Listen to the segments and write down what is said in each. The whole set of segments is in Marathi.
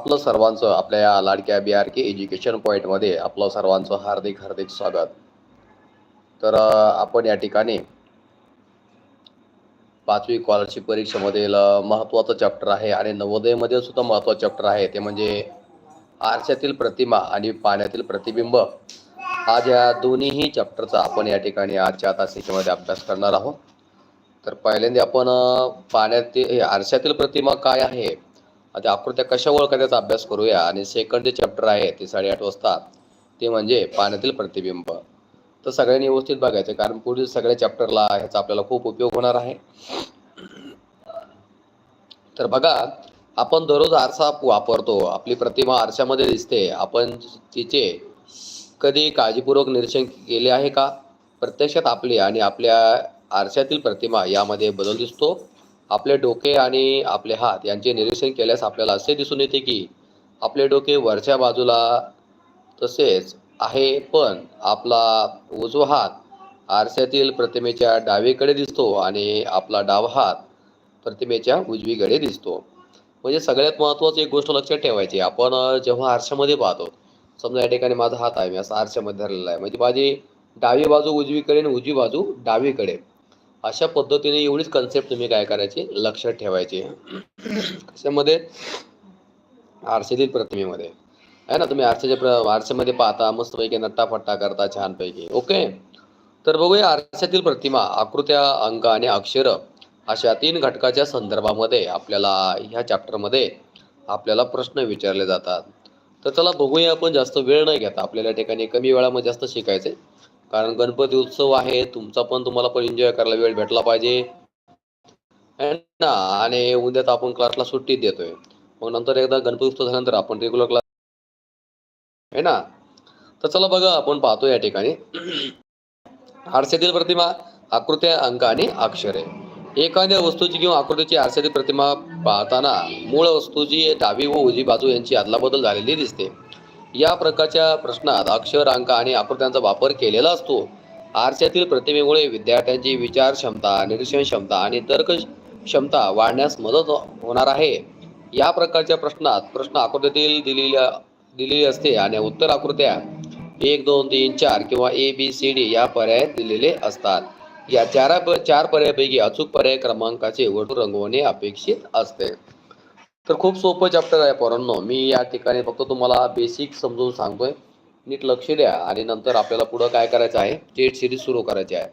आपलं सर्वांचं आपल्या या लाडक्या बी आर के एज्युकेशन पॉईंटमध्ये आपलं सर्वांचं हार्दिक हार्दिक स्वागत. तर आपण या ठिकाणी पाचवी स्कॉलरशिप परीक्षेमधील महत्त्वाचं चॅप्टर आहे आणि नवोदयमध्ये सुद्धा महत्त्वाचं चॅप्टर आहे. ते म्हणजे आरशातील प्रतिमा आणि पाण्यातील प्रतिबिंब. आज या दोन्हीही चॅप्टरचा आपण या ठिकाणी आजच्या आता सेशनमध्ये अभ्यास करणार आहोत. तर पहिल्यांदा आपण पाण्यातील हे आरशातील प्रतिमा काय आहे? आता आकृत्या कशा ओळखायचा त्याचा अभ्यास करूया. आणि सेकंड जे चॅप्टर आहे ते साडेआठ वाजता ते म्हणजे पाण्यातील प्रतिबिंब. तर सगळ्यांनी व्यवस्थित बघायचं कारण पुढील सगळ्या चॅप्टरला ह्याचा आपल्याला खूप उपयोग होणार आहे. तर बघा आपण दररोज आरसा वापरतो. आपली प्रतिमा आरशामध्ये दिसते. आपण तिचे कधी काळजीपूर्वक निरीक्षण केले आहे का? प्रत्यक्षात आपली आणि आपल्या आरशातील प्रतिमा यामध्ये बदल दिसतो. आपले डोके आणि आपले हात यांचे निरीक्षण केल्यास आपल्याला असे दिसून येते की आपले डोके वरच्या बाजूला तसेच आहे पण आपला उजवा हात आरशातील प्रतिमेच्या डावीकडे दिसतो आणि आपला डावा हात प्रतिमेच्या उजवीकडे दिसतो. म्हणजे सगळ्यात महत्त्वाची एक गोष्ट लक्षात ठेवायची. आपण जेव्हा आरशामध्ये पाहतो समजा या ठिकाणी माझा हात आहे मी असा आरशामध्ये धरलेला आहे. म्हणजे माझी डावी बाजू उजवीकडे आणि उजवी बाजू डावीकडे. अशा पद्धतीने एवढीच कन्सेप्ट तुम्ही काय करायची? लक्षात ठेवायची. कशामध्ये आरसेतील प्रतिमेमध्ये आहे ना? तुम्ही आरसेच्या प्र पाहता मस्तपैकी नट्टाफट्टा करता छानपैकी. ओके? तर बघूया आरशातील प्रतिमा आकृत्या अंक आणि अक्षर अशा तीन घटकाच्या संदर्भामध्ये आपल्याला ह्या चॅप्टरमध्ये आपल्याला प्रश्न विचारले जातात. तर चला बघूया आपण जास्त वेळ नाही घेता आपल्याला ठिकाणी कमी वेळामध्ये जास्त शिकायचं आहे कारण गणपती उत्सव आहे तुमचा पण तुम्हाला पण एन्जॉय करायला वेळ भेटला पाहिजे. ना? आणि उद्या तर आपण क्लासला सुट्टी देतोय. मग नंतर एकदा गणपती उत्सव झाल्यानंतर आपण रेग्युलर क्लास आहे ना? तर चला बघा आपण पाहतो या ठिकाणी. आरशातील प्रतिमा आकृत्या अंक आणि अक्षरे. एखाद्या वस्तूची किंवा आकृतीची आरशातील प्रतिमा पाहताना मूळ वस्तूची डावी व उजवी बाजू यांची अदलाबदल झालेली दिसते. या प्रकारच्या प्रश्नात अक्षर अंक आणि आकृत्यांचा वापर केलेला असतो. आरशातील प्रतिमेमुळे विद्यार्थ्यांची विचार क्षमता निरीक्षण क्षमता आणि तर्क क्षमता वाढण्यास मदत होणार आहे. या प्रकारच्या प्रश्नात प्रश्न आकृतीतील दिलेल्या दिलेली असते आणि उत्तर आकृत्या एक दोन तीन चार किंवा ए बी सी डी या पर्यायात दिलेले असतात. या चारा चार पर्यायापैकी अचूक पर्याय क्रमांकाचे वटू रंगवणे अपेक्षित असते. तर खूप सोपं चॅप्टर आहे पोरांनो. मी या ठिकाणी फक्त तुम्हाला बेसिक समजून सांगतोय. नीट लक्ष द्या आणि नंतर आपल्याला पुढं काय करायचं आहे? टेट सिरीज सुरू करायची आहे.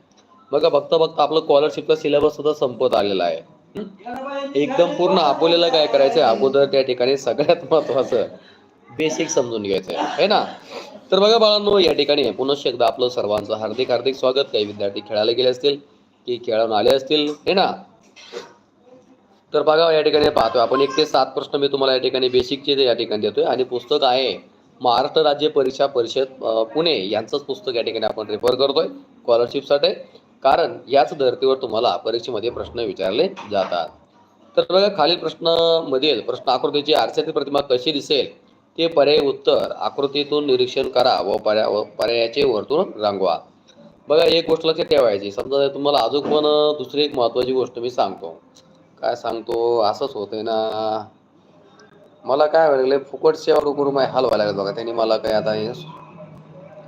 बघा फक्त फक्त आपलं स्कॉलरशिपचा सिलेबस सुद्धा संपत आलेला आहे. एकदम पूर्ण आपल्याला काय करायचं आहे अगोदर त्या ठिकाणी सगळ्यात महत्वाचं बेसिक समजून घ्यायचं आहे है ना? तर बघा बाळांनो या ठिकाणी पुनश्च एकदा आपलं सर्वांचं हार्दिक हार्दिक स्वागत. काही विद्यार्थी खेळायला गेले असतील की खेळून आले असतील हे ना? तर बघा या ठिकाणी पाहतोय. आपण एक ते सात प्रश्न मी तुम्हाला या ठिकाणी बेसिकचे या ठिकाणी देतोय. आणि पुस्तक आहे महाराष्ट्र राज्य परीक्षा परिषद पुणे यांचंच पुस्तक या ठिकाणी आपण रेफर करतोय स्कॉलरशिपसाठी कारण याच धर्तीवर तुम्हाला परीक्षेमध्ये प्रश्न विचारले जातात. तर बघा खालील प्रश्नामधील प्रश्न आकृतीची आरशातील प्रतिमा कशी दिसेल? ते पर्याय उत्तर आकृतीतून निरीक्षण करा व पर्या व पर्यायाचे वर्तुळ रांगवा. बघा एक गोष्ट लक्षात ठेवायची. समजा तुम्हाला अजून पण दुसरी एक महत्त्वाची गोष्ट मी सांगतो. काय सांगतो असंच होतंय ना. मला काय व्हायला लागलं फुकट सेवा करून माझ्या हाल व्हायला लागत बघा. त्यांनी मला काय आता हे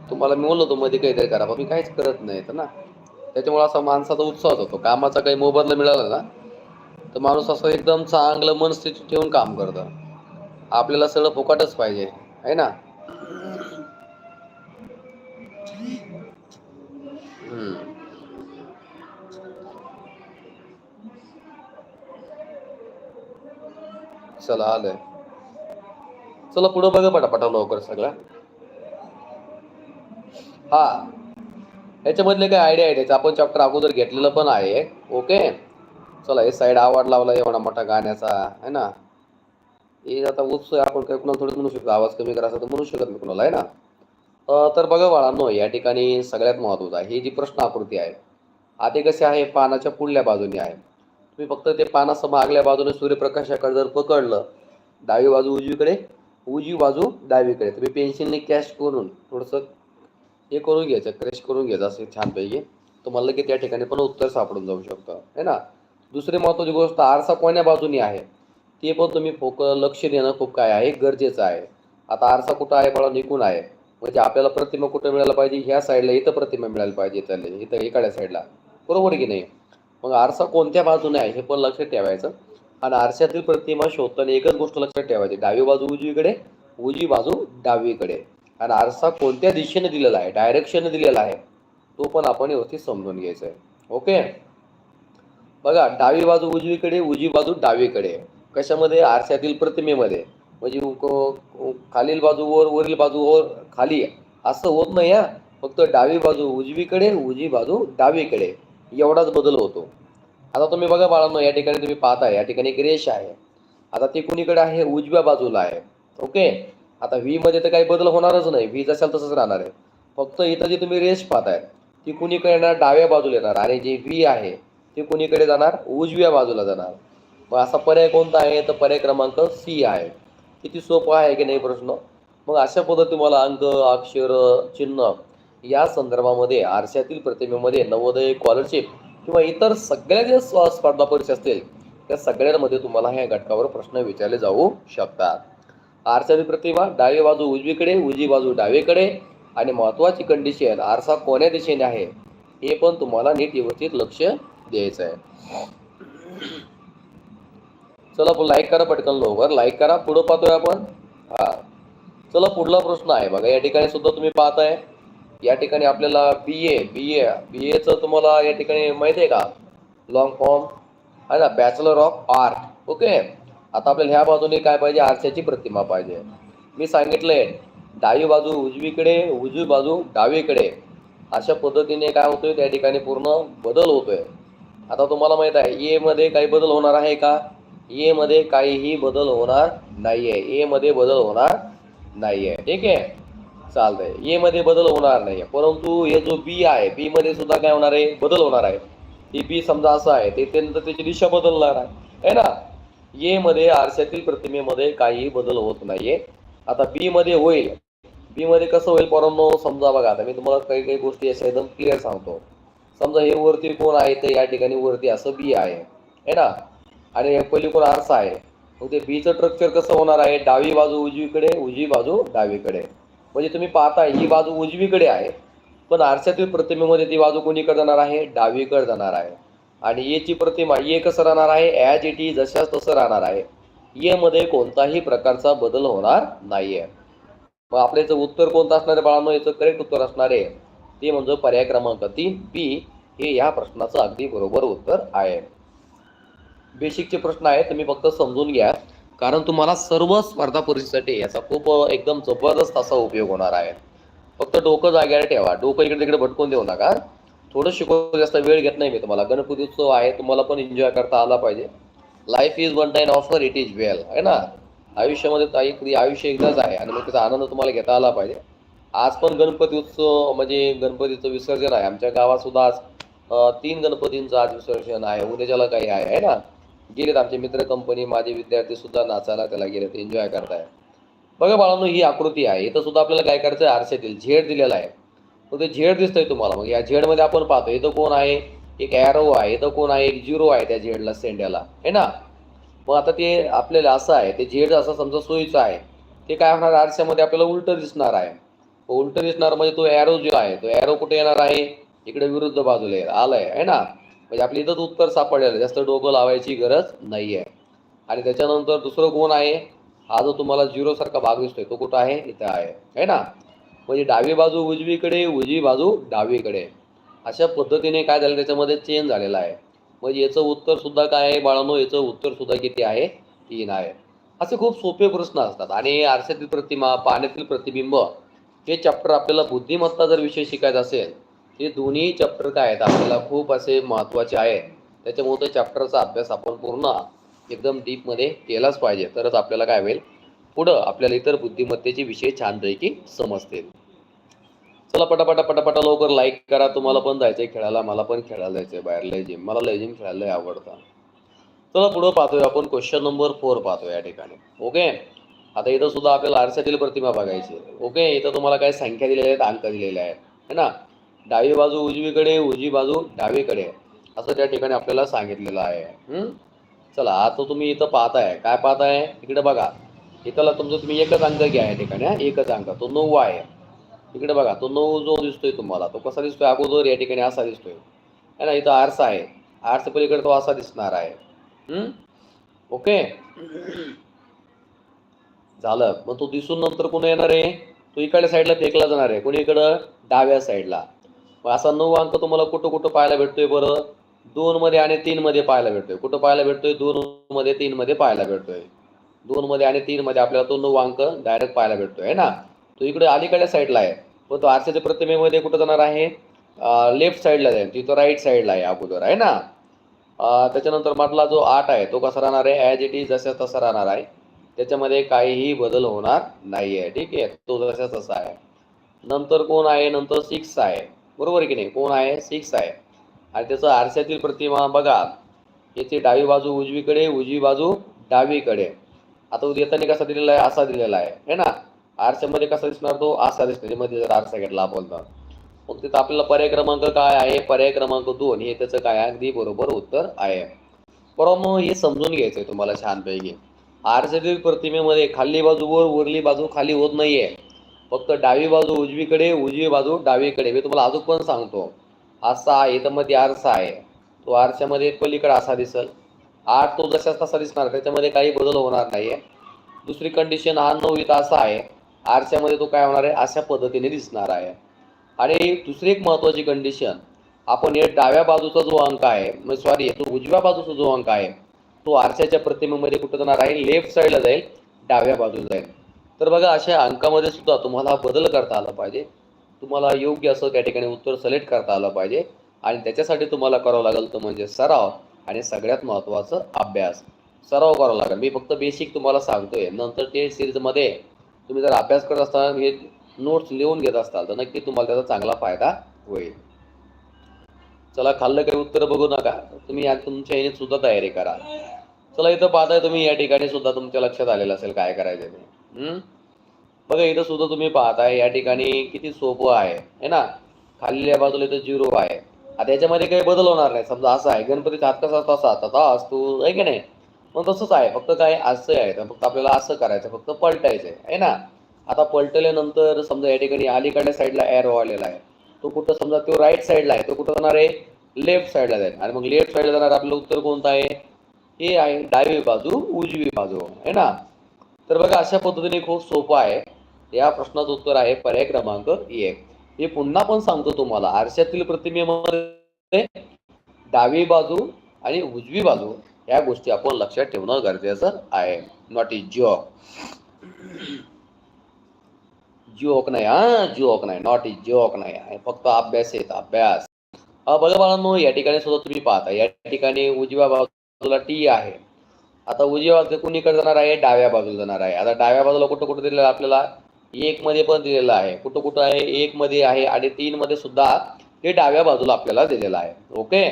तुम्हाला मी बोललो होतो मध्ये काहीतरी करा. मी काहीच करत नाही तर ना. त्याच्यामुळे असा माणसाचा उत्साह होतो. कामाचा काही मोबदला मिळाला ना तर माणूस असं एकदम चांगलं मनस्थिती ठेवून काम करतं. आपल्याला सगळं फुकटच पाहिजे. आहे ना? चला आलंय. चला पुढं बघा पटापटा लवकर सगळा हा. याच्यामधले काय आयडिया आहे त्याचा? आपण चॅप्टर अगोदर घेतलेलं पण आहे ओके चला हे साईड आवाज लावला एवढा मोठा गाण्याचा आहे ना? हे आता उत्सव आहे, आपण काही कुणाला थोडी म्हणू शकतो आवाज कमी करायचा तर म्हणू शकत नाही कुणाला आहे ना? तर बघा बाळांनो या ठिकाणी सगळ्यात महत्वाचं आहे ही जी प्रश्न आकृती आहे आधी कसे आहे? पानाच्या पुढल्या बाजूने आहे. तुम्ही फक्त ते पानासह मागल्या बाजूने सूर्यप्रकाशाकडे जर पकडलं डावी बाजू उजवीकडे उजवी बाजू डावीकडे. तुम्ही पेन्सिलने कॅश करून थोडंसं हे करून घ्यायचं क्रॅश करून घ्यायचं असं छानपैकी. तुम्हाला लगेच त्या ठिकाणी पण उत्तर सापडून जाऊ शकतं. है ना? दुसरी महत्त्वाची गोष्ट आरसा कोण्या बाजूने आहे? ते पण तुम्ही फोक लक्ष देणं खूप काय आहे गरजेचं आहे. आता आरसा कुठं आहे बाळा? निघून आहे. म्हणजे आपल्याला प्रतिमा कुठं मिळायला पाहिजे? ह्या साईडला इथं प्रतिमा मिळायला पाहिजे त्याला इथं एकाड्या साईडला बरोबर की नाही? मग आरसा कोणत्या बाजूने आहे हे पण लक्षात ठेवायचं. आणि आरशातील प्रतिमा शोधताना एकच गोष्ट लक्षात ठेवायची. डावी बाजू उजवीकडे उजवी बाजू डावीकडे. आणि आरसा कोणत्या दिशेने दिलेला आहे डायरेक्शन दिलेला आहे तो पण आपण व्यवस्थित समजून घ्यायचा आहे. ओके बघा डावी बाजू उजवीकडे उजवी बाजू डावीकडे. कशामध्ये? आरशातील प्रतिमेमध्ये. म्हणजे खालील बाजू वर वरील बाजू वर खाली. असं होत नाही हा. फक्त डावी बाजू उजवीकडे उजवी बाजू डावीकडे. एवढाच बदल होतो. आता तुम्ही बघा बाळांनो या ठिकाणी तुम्ही पाहताय या ठिकाणी एक रेष आहे. आता ती कुणीकडे आहे? उजव्या बाजूला आहे. ओके? आता व्ही मध्ये तर काही बदल होणारच नाही. व्ही जसाल तसंच राहणार आहे. फक्त इथं जी तुम्ही रेष पाहताय ती कुणीकडे येणार? डाव्या बाजूला येणार. आणि जी व्ही आहे ती कुणीकडे जाणार? उजव्या बाजूला जाणार. मग असा पर्याय कोणता आहे? तर पर्याय क्रमांक सी आहे. किती सोपं आहे की नाही प्रश्न? मग अशा पद्धती तुम्हाला अंक अक्षर चिन्ह या संदर्भामध्ये आरशातील प्रतिमेमध्ये नवोदय स्कॉलरशिप किंवा इतर सगळ्या ज्या स्पर्धा परीक्षा असतील त्या सगळ्यांमध्ये तुम्हाला ह्या घटकावर प्रश्न विचारले जाऊ शकतात. आरशातील प्रतिमा डावी बाजू उजवीकडे उजवी बाजू डावीकडे आणि महत्वाची कंडिशन आरसा कोण्या दिशेने आहे हे पण तुम्हाला नीट व्यवस्थित लक्ष द्यायचं आहे. चला लाईक करा पटकन लवकर. लाईक करा. पुढं पाहतोय आपण. हा. चला पुढला प्रश्न आहे बघा. या ठिकाणी सुद्धा तुम्ही पाहताय. या ठिकाणी आपल्याला बी ए बी ए बी एचं तुम्हाला या ठिकाणी माहिती आहे का? लॉंग फॉर्म आहे ना? बॅचलर ऑफ आर्ट ओके आता आपल्याला ह्या बाजूने काय पाहिजे? आरशाची प्रतिमा पाहिजे. मी सांगितलंय डावी बाजू उजवीकडे उजवी बाजू डावीकडे. अशा पद्धतीने काय होतोय? त्या ठिकाणी पूर्ण बदल होतोय. आता तुम्हाला माहीत आहे ए मध्ये काही बदल होणार आहे का? ए मध्ये काहीही बदल होणार नाहीये. ए मध्ये बदल होणार नाहीये. ठीक आहे? चालतंय. ए मध्ये बदल होणार नाहीये. परंतु हे जो बी आहे बी मध्ये सुद्धा काय होणार आहे? बदल होणार आहे. ती बी समजा असं आहे ते त्यानंतर त्याची दिशा बदलणार आहे. है ना? ए मध्ये आरशातील प्रतिमेमध्ये काहीही बदल होत नाहीये. आता बी मध्ये होईल. बी मध्ये कसं होईल पोरांनो? समजा बघा आता मी तुम्हाला काही काही गोष्टी अशा एकदम क्लिअर सांगतो. समजा हे वरती कोण आहे तर या ठिकाणी वरती असं बी आहे. है ना? आणि पहिली पलीकडून आरसा आहे? मग ते बीचं स्ट्रक्चर कसं होणार आहे? डावी बाजू उजवीकडे उजवी बाजू डावीकडे. म्हणजे तुम्ही पाहताय ही बाजू उजवीकडे आहे. पण आरशातील प्रतिमेमध्ये ती बाजू कोणीकडे जाणार आहे? डावीकडे जाणार आहे. आणि येची प्रतिमा ये कसं राहणार आहे ॲज इट इज जशाच तसं राहणार आहे. येमध्ये कोणताही प्रकारचा बदल होणार नाहीये. मग आपलं याचं उत्तर कोणतं असणार आहे बाळांनो? याचं करेक्ट उत्तर असणार आहे ते म्हणजे पर्याय क्रमांक तीन बी हे या प्रश्नाचं अगदी बरोबर उत्तर आहे. बेसिकचे प्रश्न आहेत तुम्ही फक्त समजून घ्या. कारण तुम्हाला सर्व स्पर्धा परीक्षेसाठी याचा खूप एकदम जबरदस्त असा उपयोग होणार आहे. फक्त डोकं जाग्यावर ठेवा. डोकं इकडे तिकडे भटकून देऊ नका. थोडं शिकवतो जास्त वेळ घेत नाही मी तुम्हाला. गणपती उत्सव आहे तुम्हाला पण एन्जॉय करता आला पाहिजे. Life is one time offer it is well आहे ना? आयुष्यामध्ये काही आयुष्य एकदाच आहे आणि मग त्याचा आनंद तुम्हाला घेता आला पाहिजे. आज पण गणपती उत्सव म्हणजे गणपतीचं विसर्जन आहे. आमच्या गावात सुद्धा आज तीन गणपतींचं आज विसर्जन आहे. उद्याच्याला काही आहे. है ना? गेलेत आमचे मित्र कंपनी माझे विद्यार्थी सुद्धा नाचायला त्याला गेलेत. एन्जॉय करताय. बघा बाळांनो ही आकृती आहे. इथं सुद्धा आपल्याला काय करायचं आहे आरशातील झेड दिलेला आहे. मग ते झेड दिसतंय तुम्हाला. मग या झेडमध्ये आपण पाहतो इथं कोण आहे? एक ॲरो आहे. इथं कोण आहे? एक झिरो आहे त्या झेडला सेंड्याला है ना? मग आता ते आपल्याला असं आहे ते झेड असं समजा सोयीचं आहे. ते काय होणार? आरशामध्ये आपल्याला उलटं दिसणार आहे. उलटं दिसणार म्हणजे तो ॲरो जो आहे तो ॲरो कुठे येणार आहे? इकडे विरुद्ध बाजूला आलाय. आहे ना? म्हणजे आपल्या इथंच उत्तर सापडलेलं जास्त डोकं लावायची गरज नाही आहे आणि त्याच्यानंतर दुसरं कोण आहे? हा जो तुम्हाला झिरो सारखा भाग दिसतोय तो कुठं आहे? इथं आहे. है ना? म्हणजे डावी बाजू उजवीकडे उजवी बाजू डावीकडे. अशा पद्धतीने काय झालं? त्याच्यामध्ये चेंज झालेला आहे. म्हणजे याचं उत्तर सुद्धा काय आहे बाळांनो? याचं उत्तर सुद्धा किती आहे? तीन आहे. असे खूप सोपे प्रश्न असतात. आणि आरशातील प्रतिमा पाण्यातील प्रतिबिंब हे चॅप्टर आपल्याला बुद्धिमत्ता जर विषय शिकायचा असेल हे दोन्ही चॅप्टर काय आहेत? आपल्याला खूप असे महत्त्वाचे आहेत. त्याच्यामुळे त्या चॅप्टरचा अभ्यास आपण पूर्ण एकदम डीपमध्ये केलाच पाहिजे. तरच आपल्याला काय होईल? पुढं आपल्याला इतर बुद्धिमत्तेचे विषय छानपैकी समजतील. चला पटापटा पटापटा लवकर लाईक करा. तुम्हाला पण जायचंय खेळायला. मला पण खेळायला जायचंय बाहेर. लय जिम मला लय जिम खेळायला आवडतं. चला पुढं पाहतोय आपण. क्वेश्चन नंबर फोर पाहतोय या ठिकाणी. ओके आता इथं सुद्धा आपल्याला आरशातील प्रतिमा बघायची ओके इथं तुम्हाला काय संख्या दिलेल्या आहेत? अंक दिलेले आहेत. है ना? डावी बाजू उजवीकडे उजवी बाजू डावीकडे. असं त्या ठिकाणी आपल्याला सांगितलेलं आहे. हम्म? चला आता तुम्ही इथं पाहताय. काय पाहताय? इकडे बघा. इथला तुमचं तुम्ही एकच अंक घ्या या ठिकाणी एकच अंक. तो नऊ आहे. इकडे बघा तो नऊ जो दिसतोय तुम्हाला तो कसा दिसतोय? अगोदर या ठिकाणी असा दिसतोय. है ना इथं आरसा आहे. आरसा पलीकडे तो असा दिसणार आहे. हम्म? ओके? झालं. मग तो दिसून नंतर कोण येणार आहे? तो इकडल्या साईडला फेकला जाणार आहे. कोणी इकडं? डाव्या साईडला. असा नऊ अंक तुम्हाला कुठं कुठं पाहायला भेटतोय बरं? दोन मध्ये आणि तीन मध्ये पाहायला भेटतोय. कुठं पाहायला भेटतोय? दोन मध्ये तीन मध्ये पाहायला भेटतोय. दोन मध्ये आणि तीन मध्ये आपल्याला तो नऊ अंक डायरेक्ट पाहायला भेटतोय है ना? तो इकडे अलीकडच्या साईडला आहे. पण तो आरशाच्या प्रतिमेमध्ये कुठं जाणार आहे? लेफ्ट साईडला जाईल. तिथं राईट साईडला आहे अगोदर आहे ना? त्याच्यानंतर मधला जो आठ आहे तो कसा राहणार आहे? ॲज इट इज जसा तसा राहणार आहे. त्याच्यामध्ये काहीही बदल होणार नाही आहे ठीक आहे? तो जसा तसा आहे. नंतर कोण आहे? नंतर सिक्स आहे. बरोबर आहे की नाही? कोण आहे? सिक्स आहे. आणि त्याचं आरशातील प्रतिमा बघा. याची डावी बाजू उजवीकडे उजवी बाजू डावीकडे. आता येताना कसा दिलेला आहे? असा दिलेला आहे. है ना? आरशामध्ये कसा दिसणार तो? असा दिसणार. मध्ये जर आरसा घेतला आपण तर. मग तिथं आपल्याला पर्याय क्रमांक काय आहे? पर्याय क्रमांक दोन. हे त्याचं काय? आहे अगदी बरोबर उत्तर आहे. बरोबर हे समजून घ्यायचंय तुम्हाला छानपैकी. आरशातील प्रतिमेमध्ये खाली बाजू वर बाजू खाली होत नाहीये. फक्त डावी बाजू उजवीकडे उजवी बाजू डावीकडे. मी तुम्हाला अजून पण सांगतो असा आहे इथं मध्ये आरसा आहे. तो आरशामध्ये पलीकडे असा दिसल. आठ तो जशाच तसा दिसणार त्याच्यामध्ये काही बदल होणार नाहीये. दुसरी कंडिशन हा नऊ इथं असा आहे आरशामध्ये तो काय होणार आहे अशा पद्धतीने दिसणार आहे. आणि दुसरी एक महत्त्वाची कंडिशन आपण हे डाव्या बाजूचा जो अंक आहे सॉरी तो उजव्या बाजूचा जो अंक आहे तो आरशाच्या प्रतिमेमध्ये कुठं जाणार आहे लेफ्ट साईडला जाईल डाव्या बाजूला जाईल. तर बघा अशा अंकामध्ये सुद्धा तुम्हाला बदल करता आला पाहिजे. तुम्हाला योग्य असं त्या ठिकाणी उत्तर सिलेक्ट करता आलं पाहिजे. आणि त्याच्यासाठी तुम्हाला करावं लागेल तो म्हणजे सराव आणि सगळ्यात महत्त्वाचं अभ्यास. सराव करावा लागेल. मी फक्त बेसिक तुम्हाला सांगतोय. नंतर ते सिरीजमध्ये तुम्ही जर अभ्यास करत असताना हे नोट्स लिहून घेत असताल तर नक्की तुम्हाला त्याचा चांगला फायदा होईल. चला खाल्लं काही उत्तर बघू नका. तुम्ही या तुमच्या याने सुद्धा तयारी करा. चला इथं पाहताय तुम्ही या ठिकाणी सुद्धा तुमच्या लक्षात आलेलं असेल काय करायचं ते. बघा इथं सुद्धा तुम्ही पाहताय या ठिकाणी किती सोपं आहे है ना? खाल्ल्या बाजूला इथं झिरो आहे. आता याच्यामध्ये काही बदल होणार नाही. समजा असं आहे गणपतीचा हात कसा असतो असा तसा असतो आहे की नाही? मग तसंच आहे. फक्त काय असं आहे. तर फक्त आपल्याला असं करायचं फक्त पलटायचं आहे ना? आता पलटल्यानंतर समजा या ठिकाणी अलीकडल्या साईडला एरो आलेला आहे. तो कुठं समजा तो राईट साईडला आहे तो कुठं जाणार आहे? लेफ्ट साईडला जाईल. आणि मग लेफ्ट साईडला जाणार आपलं उत्तर कोणतं आहे? हे आहे डावी बाजू उजवी बाजू आहे ना? तर बघा अशा पद्धतीने खूप सोपं आहे. या प्रश्नाचं उत्तर आहे पर्याय क्रमांक एक. हे पुन्हा पण सांगतो तुम्हाला आरशातील प्रतिमेमध्ये डावी बाजू आणि उजवी बाजू या गोष्टी आपण लक्षात ठेवणं गरजेचं आहे. नॉट इज जिओक जिओक नाही हा जिओक नाही. नॉट इज जिओक नाही. आहे फक्त अभ्यास येत अभ्यास. बघा बाळांनो या ठिकाणी सुद्धा तुम्ही पाहता या ठिकाणी उजव्या बाजूला टी आहे. आता उजव्या बाजूला कुणीकडे जाणार आहे? डाव्या बाजूला जाणार आहे. आता डाव्या बाजूला कुठं कुठं दिलेलं आपल्याला? एक मध्ये पण दिलेलं आहे. कुठं कुठं आहे? एक मध्ये आहे आणि तीन मध्ये सुद्धा हे डाव्या बाजूला आपल्याला दिलेलं आहे. ओके?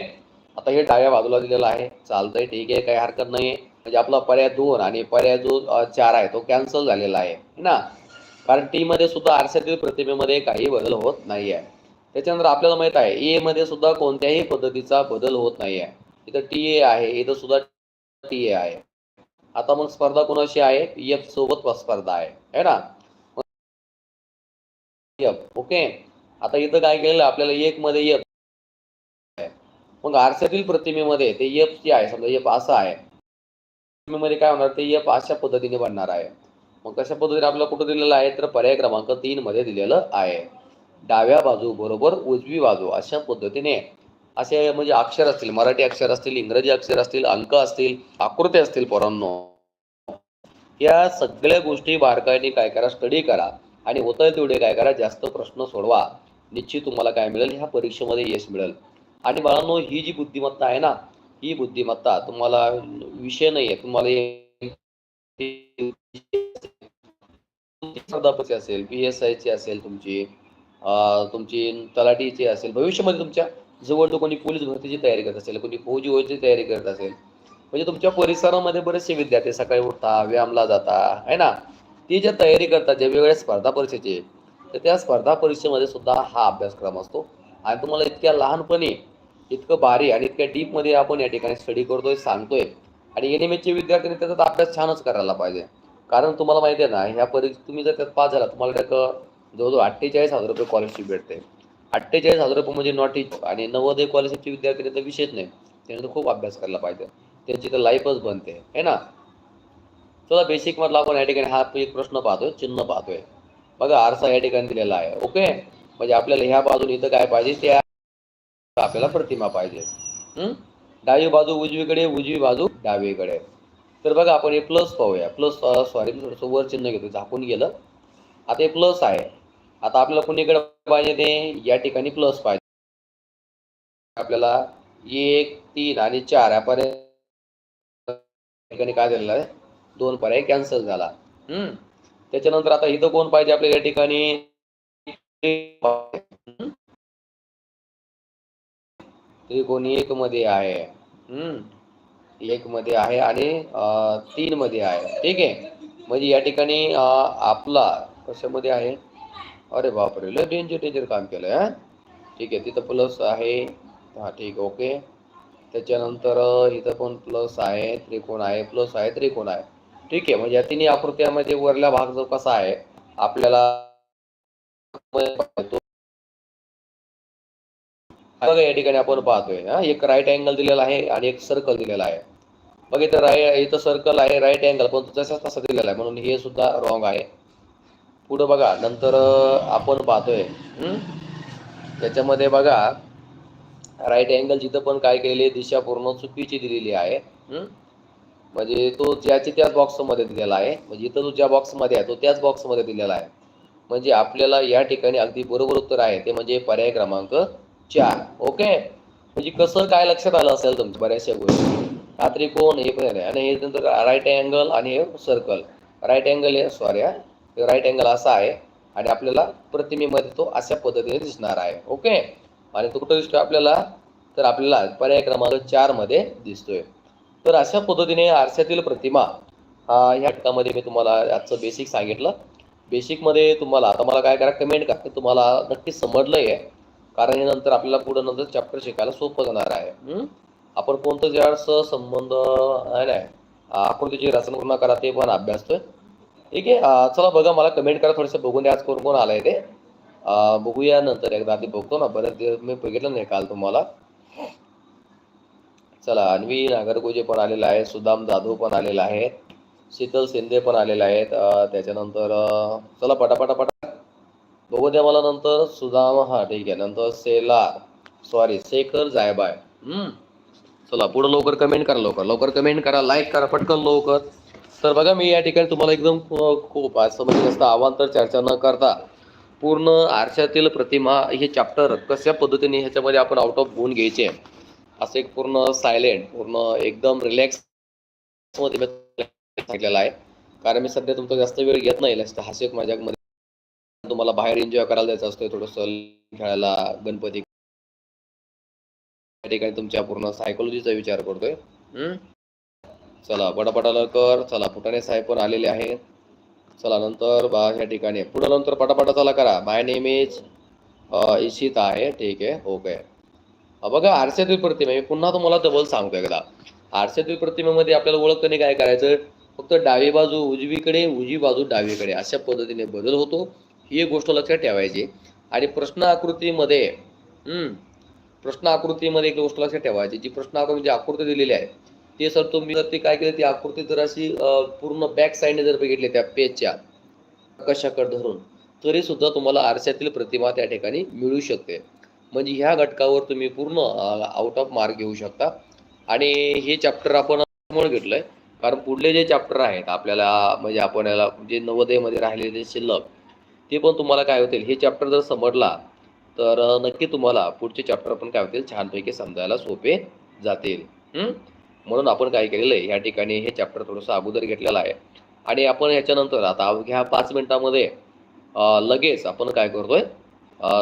आता हे डाव्या बाजूला दिलेलं आहे. चालतंय ठीक आहे. काही हरकत नाही म्हणजे आपला पर्याय दोन आणि पर्याय जो चार आहे तो कॅन्सल झालेला आहे. ना? कारण टी मध्ये सुद्धा आरशातील प्रतिमेमध्ये काही बदल होत नाही आहे त्याच्यानंतर आपल्याला माहीत आहे ए मध्ये सुद्धा कोणत्याही पद्धतीचा बदल होत नाही आहे इथं टी ए आहे. इथं सुद्धा टी ए आहे. आता मग स्पर्धा कोणाशी आहे? एफ सोबत स्पर्धा आहे. है ना? ओके आता इथं काय केलेलं आपल्याला एक मध्ये एफ मग आरशातील प्रतिमेमध्ये ते एफ जे आहे समजा एफ असं आहे. प्रतिमेमध्ये काय होणार? ते एफ अशा पद्धतीने बनणार आहे. मग कशा पद्धतीने आपल्याला कुठं दिलेलं आहे? तर पर्याय क्रमांक तीन मध्ये दिलेलं आहे. डाव्या बाजू बरोबर उजवी बाजू अशा पद्धतीने. असे म्हणजे अक्षर असतील मराठी अक्षर असतील इंग्रजी अक्षर असतील अंक असतील आकृती असतील पोरांनो. या सगळ्या गोष्टी बारकाईने काय करा स्टडी करा आणि होतं तेवढे काय करा जास्त प्रश्न सोडवा. निश्चित तुम्हाला काय मिळेल ह्या परीक्षेमध्ये यश मिळेल. आणि बाळांनो ही जी बुद्धिमत्ता आहे ना ही बुद्धिमत्ता तुम्हाला विषय नाही आहे तुम्हाला असेल पी एस आयची असेल तुमची तुमची तलाठीची असेल भविष्यामध्ये तुमच्या जवळ तो कोणी पोलीस भरतीची तयारी करत असेल कोणी फौजी व्हायची तयारी करत असेल म्हणजे तुमच्या परिसरामध्ये बरेचसे विद्यार्थी सकाळी उठता व्यायामला जाता आहे ना? ती ज्या तयारी करतात ज्या वेगवेगळ्या स्पर्धा परीक्षेचे तर त्या स्पर्धा परीक्षेमध्ये सुद्धा हा अभ्यासक्रम असतो. आणि तुम्हाला इतक्या लहानपणी इतकं भारी आणि इतक्या डीपमध्ये आपण या ठिकाणी स्टडी करतोय सांगतोय आणि एन एम एचचे विद्यार्थ्यांनी त्याचा अभ्यास छानच करायला पाहिजे. कारण तुम्हाला माहिती आहे ना ह्या परीक्षा तुम्ही जर त्यात पास झाला तुम्हाला त्याचं जवळजवळ अठ्ठेचाळीस हजार रुपये स्कॉलरशिप भेटते. अठ्ठेचाळीस हजार रुपये म्हणजे नॉट इच आणि नवोदय कॉलेजचे विद्यार्थी तर विषयच नाही. त्याने तर खूप अभ्यास करायला पाहिजे. त्यांची तर लाईफच बनते. है ना? चला बेसिक मधला आपण या ठिकाणी हा एक प्रश्न पाहतोय चिन्ह पाहतोय. बघा आरसा या ठिकाणी दिलेला आहे. ओके म्हणजे आपल्याला ह्या बाजूने इथं काय पाहिजे? त्या आपल्याला प्रतिमा पाहिजे. हम्म? डावी बाजू उजवीकडे उजवी बाजू डावीकडे. तर बघा आपण हे प्लस पाहूया. प्लस सॉरी वर चिन्ह घेतो झाकून गेलं. आता हे प्लस आहे. आता आपल्याला कुणीकडे पाहिजे ते? या ठिकाणी प्लस पाहिजे. आपल्याला एक तीन आणि चार या पर्याय ठिकाणी काय दिलेलं आहे? दोन पर्याय कॅन्सल झाला. हम्म. त्याच्यानंतर आता इथं कोण पाहिजे आपल्याला या ठिकाणी? हम्म? त्रिकोणी एक मध्ये आहे. हम्म. एक मध्ये आहे आणि तीन मध्ये आहे. ठीक आहे? म्हणजे या ठिकाणी आपला कशामध्ये आहे? अरे बापरे लय डेंजर डेंजर काम केलंय ठीक आहे तिथं प्लस आहे. हा ठीक ओके त्याच्यानंतर इथं पण प्लस आहे त्रिकोण आहे प्लस आहे त्रिकोण आहे. ठीक आहे म्हणजे या तिन्ही आकृत्यामध्ये वरला भाग जो कसा आहे आपल्याला बघा या ठिकाणी आपण पाहतोय हा? एक राईट अँगल दिलेला आहे आणि एक सर्कल दिलेला आहे. बघ इथं राय इथं सर्कल आहे राईट अँगल पण तो जसाच तसा दिलेला आहे म्हणून हे सुद्धा रॉंग आहे. पुढं बघा नंतर आपण पाहतोय त्याच्यामध्ये बघा राईट अँगल जिथं पण काय केलेली दिशा पूर्ण चुकीची दिलेली आहे म्हणजे तो ज्याची त्याच बॉक्समध्ये दिलेला आहे म्हणजे इथं तो ज्या बॉक्समध्ये आहे तो त्याच बॉक्समध्ये दिलेला आहे. म्हणजे आपल्याला या ठिकाणी अगदी बरोबर उत्तर आहे ते म्हणजे पर्याय क्रमांक चार ओके? म्हणजे कसं काय लक्षात आलं असेल तुमच्या बऱ्याचशा गोष्टी? हा त्रिकोण हे पण आणि हे नंतर राईट अँगल आणि हे सर्कल राईट अँगल हे सॉरी राईट अँगल असा आहे आणि आपल्याला प्रतिमेमध्ये तो अशा पद्धतीने दिसणार आहे. ओके आणि तो कुठं दिसतोय आपल्याला? तर आपल्याला पर्याय क्रमांक चारमध्ये दिसतोय. तर अशा पद्धतीने आरशातील प्रतिमा हा ह्या घटकामध्ये मी तुम्हाला आजचं बेसिक सांगितलं. बेसिकमध्ये तुम्हाला आता मला काय करा कमेंट करा. तुम्हाला नक्कीच समजलं आहे कारण हे नंतर आपल्याला पुढं नंतर चॅप्टर शिकायला सोपं जाणार आहे. आपण कोणतं ज्या संबंध आहे नाही. आकृतीची रचना करा ते पण अभ्यासतोय. ठीक आहे. चला बघा मला कमेंट करा थोडंसं बघून द्या आज कोण कोण आलंय ते. बघूया नंतर एकदा आधी बघतो ना बरेच दिवस मी बघितलं नाही काल तुम्हाला. चला अन्वी नागरगोजे पण आलेला आहे सुदाम जाधव पण आलेला आहे शीतल शिंदे पण आलेले आहेत त्याच्यानंतर चला पटापटा पटा बघू द्या मला नंतर सुदाम हा ठीक आहे. नंतर सेलार सॉरी शेखर जायबाय. हम्म. चला पुढे लवकर कमेंट करा लवकर. लवकर कमेंट करा लाईक करा पटकन लवकर. तर बघा मी या ठिकाणी तुम्हाला एकदम खूप असं म्हणजे जास्त अवांतर चर्चा न करता पूर्ण आरशातील प्रतिमा हे चॅप्टर कशा पद्धतीने ह्याच्यामध्ये आपण आउट ऑफ गुण घ्यायचे असं एक पूर्ण सायलेंट पूर्ण एकदम रिलॅक्समध्ये सांगितलेलं आहे. कारण मी सध्या तुमचा जास्त वेळ घेत नाही जास्त हास्य माझ्यामध्ये तुम्हाला बाहेर एन्जॉय करायला जायचं असतं थोडंसं खेळायला गणपती. या ठिकाणी तुमच्या पूर्ण सायकोलॉजीचा विचार करतोय. चला पटापटाला कर. चला फुटाणे साहेब पण आलेले आहेत. चला नंतर बा ह्या ठिकाणी. पुढं नंतर पटापटा चला करा. माय नेम इज इशित आहे. ठीक आहे? ओके. बघा आरसे प्रतिमा मी पुन्हा तुम्हाला डबल सांगतो एकदा. आरशातील प्रतिमेमध्ये आपल्याला ओळखताना काय करायचं? फक्त डावी बाजू उजवीकडे उजवी बाजू डावीकडे. अशा पद्धतीने बदल होतो. ही एक गोष्ट लक्षात ठेवायची. आणि प्रश्न आकृतीमध्ये हम्म, प्रश्न आकृतीमध्ये एक गोष्ट लक्षात ठेवायची. जी प्रश्न आकृती जी आकृती दिलेली आहे ते सर तुम्ही जर ते काय केलं ती आकृती जर अशी पूर्ण बॅक साईडने जर बघितली त्या पेजच्या कशाकडे धरून तरी सुद्धा तुम्हाला आरशातील प्रतिमा त्या ठिकाणी मिळू शकते. म्हणजे ह्या घटकावर तुम्ही पूर्ण आउट ऑफ मार्क घेऊ शकता. आणि हे चॅप्टर आपण म्हणून घेतलंय कारण पुढले जे चॅप्टर आहेत आपल्याला म्हणजे आपण याला जे नवोदयमध्ये राहिलेले शिल्लक ते पण तुम्हाला काय होतील? हे चॅप्टर जर समजला तर नक्की तुम्हाला पुढचे चॅप्टर पण काय होतील? छानपैकी समजायला सोपे जातील. हम्म? म्हणून आपण काय केलेलं आहे या ठिकाणी हे चॅप्टर थोडंसं अगोदर घेतलेलं आहे. आणि आपण याच्यानंतर आता अवघ्या पाच मिनिटामध्ये लगेच आपण काय करतोय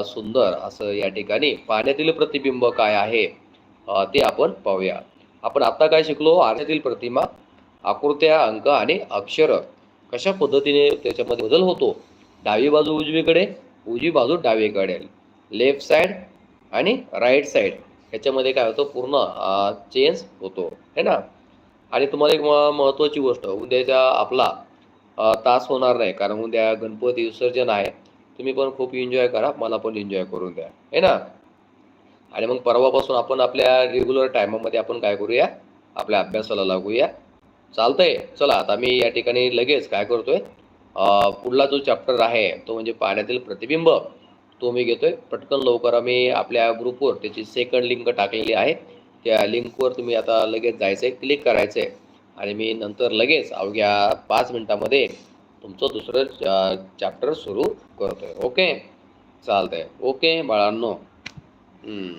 सुंदर असं या ठिकाणी पाण्यातील प्रतिबिंब काय आहे ते आपण पाहूया. आपण आता काय शिकलो आरशातील प्रतिमा आकृत्या अंक आणि अक्षर कशा पद्धतीने त्याच्यामध्ये बदल होतो? डावी बाजू उजवीकडे उजवी बाजू डावीकडे. लेफ्ट साईड आणि राईट साईड ह्याच्यामध्ये काय होतं पूर्ण चेंज होतो. है ना? आणि तुम्हाला एक म महत्त्वाची गोष्ट उद्याचा आपला तास होणार नाही. कारण उद्या गणपती विसर्जन आहे. तुम्ही पण खूप एन्जॉय करा. मला पण एन्जॉय करून द्या. आहे ना? आणि मग परवापासून आपण आपल्या रेग्युलर टायमामध्ये आपण काय करूया? आपल्या अभ्यासाला लागूया. चालतंय. चला आता मी या ठिकाणी लगेच काय करतोय? पुढला जो चॅप्टर आहे तो म्हणजे पाण्यातील प्रतिबिंब. तो मी घेतोय. पटकन लवकर आम्ही आपल्या ग्रुपवर त्याची सेकंड लिंक टाकलेली आहे. त्या लिंकवर तुम्ही आता लगेच जायचं आहे क्लिक करायचं आहे आणि मी नंतर लगेच अवघ्या पाच मिनटामध्ये तुमचं दुसरं चॅप्टर सुरू करतोय. ओके चालतंय. ओके बाळांनो. हम्म.